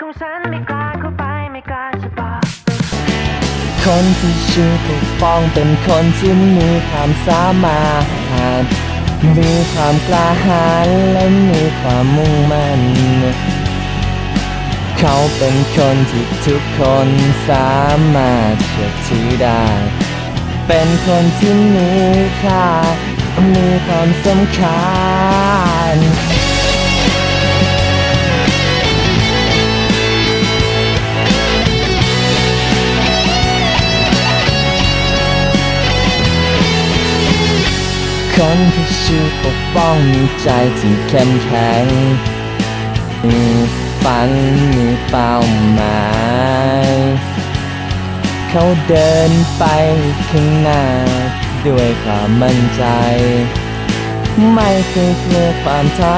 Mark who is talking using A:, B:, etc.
A: ของฉันไม่กล้าเข้าไปไม่กล้าจะบอก
B: คนที่ชื่อปกป้องเป็นคนที่มีความสามารถมีความกล้าหาญและมีความมุ่งมั่น เขาเป็นคนที่ทุกคนสามารถเชื่อถือได้ เป็นคนที่มีค่ามีความสำคัญ คนที่ชื่อปกป้องมีใจที่เข้มแข็งมีฝันมีเป้าหมาย เขาเดินไปข้างหน้า ด้วยความมั่นใจ ไม่เคยกลัวความท้า